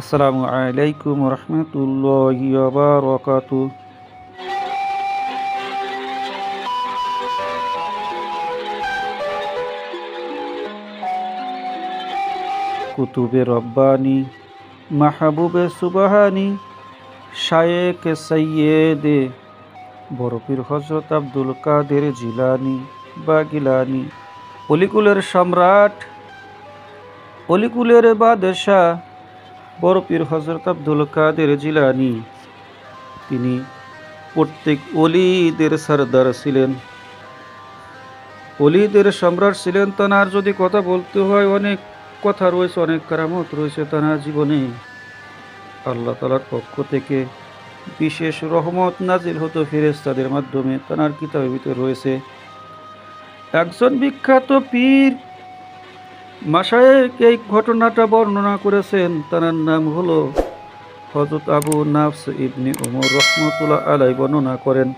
আসসালামু আলাইকুম রহমতুল্লাহি বারাকাতু। কুতুবে রব্বানি, মাহবুবে সুবাহানি, শায়েক সৈয়দে বরফির হজরত আব্দুল কাদের জিলানি বা গিলানি অলিকুলের সম্রাট, অলিকুলের বাদশাহ বরফির হজরত আব্দুল কাদের জিলানি। তিনি প্রত্যেক অলিদের সর্দার ছিলেন। অলিদের সম্রাট ছিলেন তানার যদি কথা বলতে হয়, অনেক কথা রয়েছে, অনেক কারামত রয়েছে তানার জীবনে। আল্লাহ তালার পক্ষ থেকে বিশেষ রহমত নাজিল হতো ফেরেস্তাদের মাধ্যমে তানার কিতাবের ভিতরে রয়েছে, একজন বিখ্যাত পীর মাসায়েক এই ঘটনাটা বর্ণনা করেছেন, তার নাম হলো হজরত আবু নাফস ইবনি ওমর রহমতুল্লাহ আলাই বর্ণনা করেন,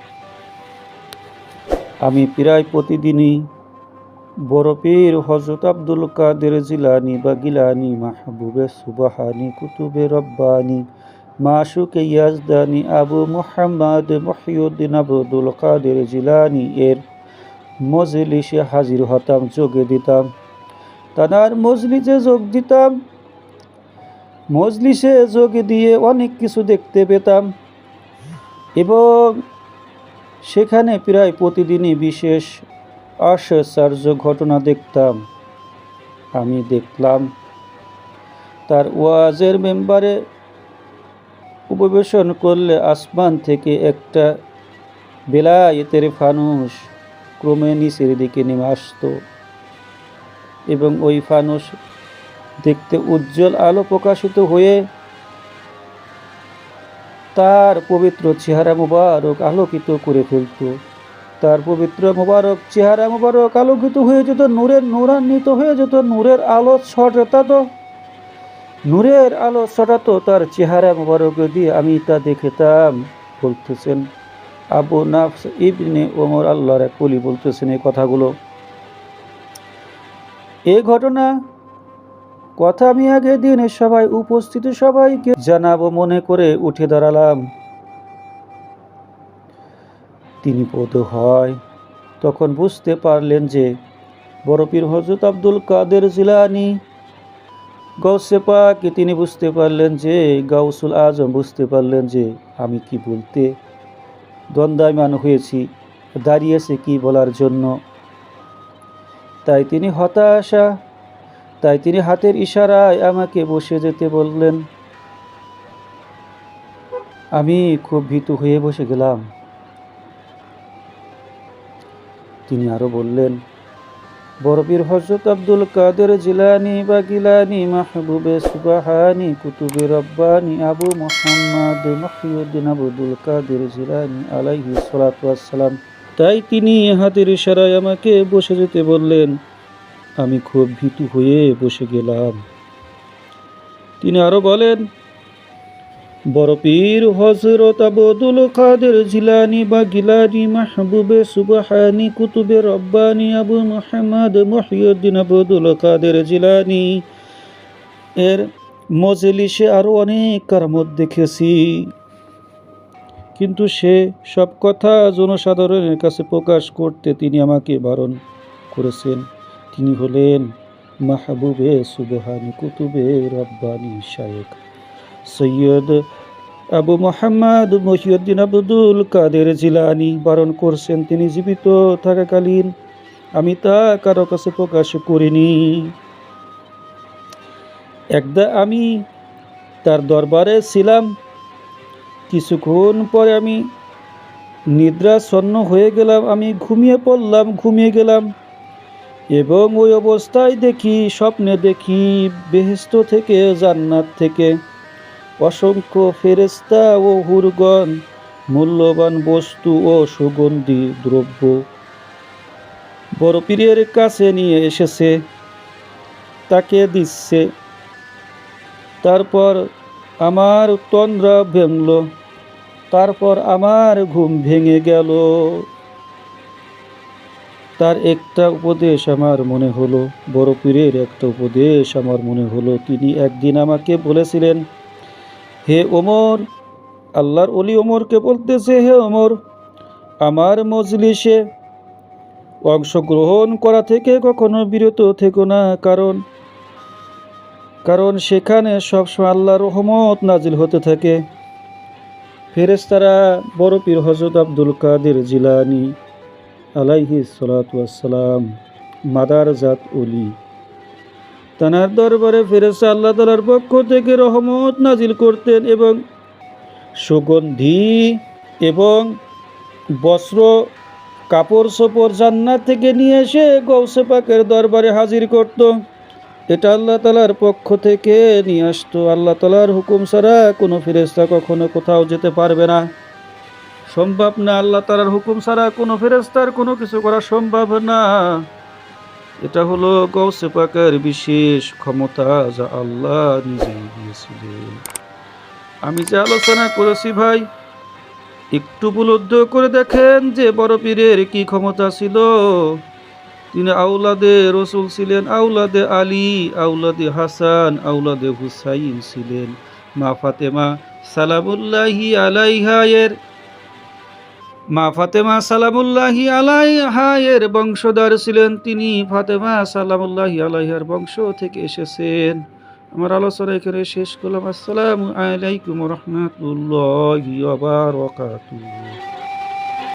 আমি প্রায় প্রতিদিনই বরফের হজরত আব্দুল কাদের জিলানি বা গিলানি মাহবুবে সুবাহানি কুতুবে রব্বানি মাসুকে ইয়াজদানি আবু মুহাম্মদ মহিউদ্দিন আবদুল কাদের জিলানি এর মজলিসে হাজির হতাম, যোগে দিতাম। তানার মজলিসে যোগ দিতাম। মজলিসে যোগ দিয়ে অনেক কিছু দেখতে পেতাম। এবং সেখানে প্রায় প্রতিদিনই বিশেষ আশ্চর্য ঘটনা দেখতাম। আমি দেখলাম, তার ওয়াজের মেম্বারে উপবেশন করলে আসমান থেকে একটা বেলায়েতের ফানুস ক্রমে নিচের দিকে নেমে আসতো। এবং ওই ফানুস দেখতে উজ্জ্বল আলো প্রকাশিত হয়ে তার পবিত্র চেহারা মুবারক আলোকিত করে ফেলত। তার পবিত্র মুবারক চেহারা মুবারক আলোকিত হয়ে যেত, নূরের নূরান্বিত হয়ে যেত, নূরের আলো ছটাত নূরের আলো ছটাতো তার চেহারা মুবারক দিয়ে আমি তা দেখেতাম, বলতেছেন। আবু নাফস ইবনে ওমর আল্লাহর কলি বলতেছেন এই কথাগুলো। এই ঘটনা? কথা আমি আগে দিনে সবাই উপস্থিত সবাইকে জানাব মনে করে উঠে দাঁড়ালাম। তিনি বোধ হয় তখন বুঝতে পারলেন যে বরফির হজরত আব্দুল কাদের জিলানি গৌসে পাকে তিনি বুঝতে পারলেন যে, গাউসুল আজম বুঝতে পারলেন যে আমি কি বলতে দ্বন্দ্বায়মান হয়েছি, দাঁড়িয়েছে কি বলার জন্য। তাই তিনি হতাশা, তাই তিনি হাতের ইশারায় আমাকে বসে যেতে বললেন। আমি খুব ভীতু হয়ে বসে গেলাম। তিনি আরও বললেন বরবীর হজরত আব্দুল কাদের জিলানি বা গিলানি মাহবুবে সুবাহানি কুতুবে রব্বানি আবু মোহাম্মদ মহিউদ্দিন আবুদুল কাদের জিলানি আলাইহি সালাম তাই তিনি হাতের ইশারায় আমাকে বসে যেতে বললেন। আমি খুব ভীতু হয়ে বসে গেলাম। তিনি আরও বলেন, বড় পীর হজরত আবদুল কাদের জিলানি বা গিলানি মাহবুবে সুবাহানি কুতুবে রব্বানি আবু মোহাম্মদ মহিউদ্দিন আবদুল কাদের জিলানি। এর মজলিসে আরও অনেক কারামত দেখেছি। কিন্তু সে সব কথা জনসাধারণের কাছে প্রকাশ করতে তিনি আমাকে বারণ করেছেন। তিনি হলেন মাহবুবে সুবহানি কুতুবে রব্বানি শায়েক সৈয়দ আবু মোহাম্মদ মহিউদ্দিন আবদুল কাদের জিলানি বারণ করছেন। তিনি জীবিত থাকাকালীন আমি তা কারও কাছে প্রকাশ করিনি। একদা আমি তার দরবারে ছিলাম কিছুক্ষণ পরে আমি নিদ্রাচ্ছন্ন হয়ে গেলাম। আমি ঘুমিয়ে পড়লাম, ঘুমিয়ে গেলাম এবং ওই অবস্থায় দেখি, স্বপ্নে দেখি বেহেস্ত থেকে, জান্নাত থেকে অসংখ্য ফেরেস্তা ও হুরগণ, মূল্যবান বস্তু ও সুগন্ধি দ্রব্য বড় কাছে নিয়ে এসেছে, তাকে দিচ্ছে। তারপর আমার তন্দ্রা ভেঙল, তারপর আমার ঘুম ভেঙে গেল। তার একটা উপদেশ আমার মনে হলো, বড় পীরের একটা উপদেশ আমার মনে হলো। তিনি একদিন আমাকে বলেছিলেন, হে ওমর, আল্লাহর অলি ওমরকে বলতেছে, হে ওমর, আমার মজলিসে অংশগ্রহণ করা থেকে কখনো বিরত থেকো না, কারণ কারণ সেখানে সবসময় আল্লাহর রহমত নাজিল হতে থাকে। ফেরেস্তারা বড় পীর হজরত আব্দুল কাদের জিলানি আলাইহি সালাম মাদার জাত অলি তানার দরবারে ফেরেস্তা আল্লাহ তালার পক্ষ থেকে রহমত নাজিল করতেন এবং সুগন্ধি এবং বস্ত্র কাপড় সোপড় জান্নাত থেকে নিয়ে এসে গৌসে পাকের দরবারে হাজির করত। এটা আল্লাহ তালার পক্ষ থেকে নিয়ে আসতো। আল্লাহ তালার হুকুম ছাড়া কোনো ফেরেস্তা কখনো কোথাও যেতে পারবে না। সম্ভব না, আল্লাহ তালার হুকুম ছাড়া কোনো ফেরেস্তার কোনো কিছু করা সম্ভব না। এটা হলো গৌসে পাকের বিশেষ ক্ষমতা যা আল্লাহ নিজেই দিয়েছিলেন। আমি যে আলোচনা করেছি ভাই, একটু উপলব্ধ করে দেখেন যে বড় পীরের কি ক্ষমতা ছিল। তিনি আউলাদে রসুল ছিলেন আউলাদে আলী আউলাদে হাসান আউলাদে হুসাইন ছিলেন। মা ফাতেমা সালামুল্লাহি আলাইহায়ের মা ফাতেমা সালামুল্লাহি আলাইহায়ের বংশধর ছিলেন। তিনি ফাতেমা সালামুল্লাহি আলাইহার বংশ থেকে এসেছেন। আমার আলোচনা এখানে শেষ করলাম। আসসালামু আলাইকুম রহমতুল্লাহ